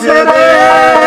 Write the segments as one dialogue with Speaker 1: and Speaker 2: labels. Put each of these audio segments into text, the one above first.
Speaker 1: ছেড়ে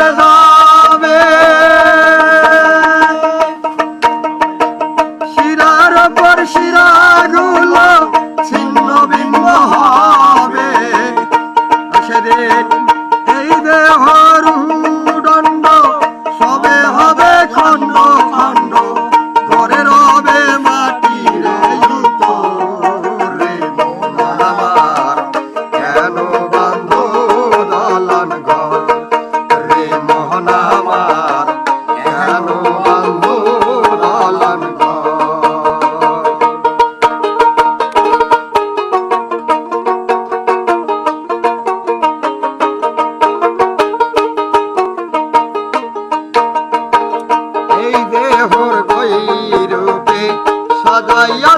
Speaker 1: যাবে। শিরার পর শিরাগুলো ছিন্ন ভিন্ন হবে। সেদিন এই দেহর দণ্ড সবে হবে খান 아, 야!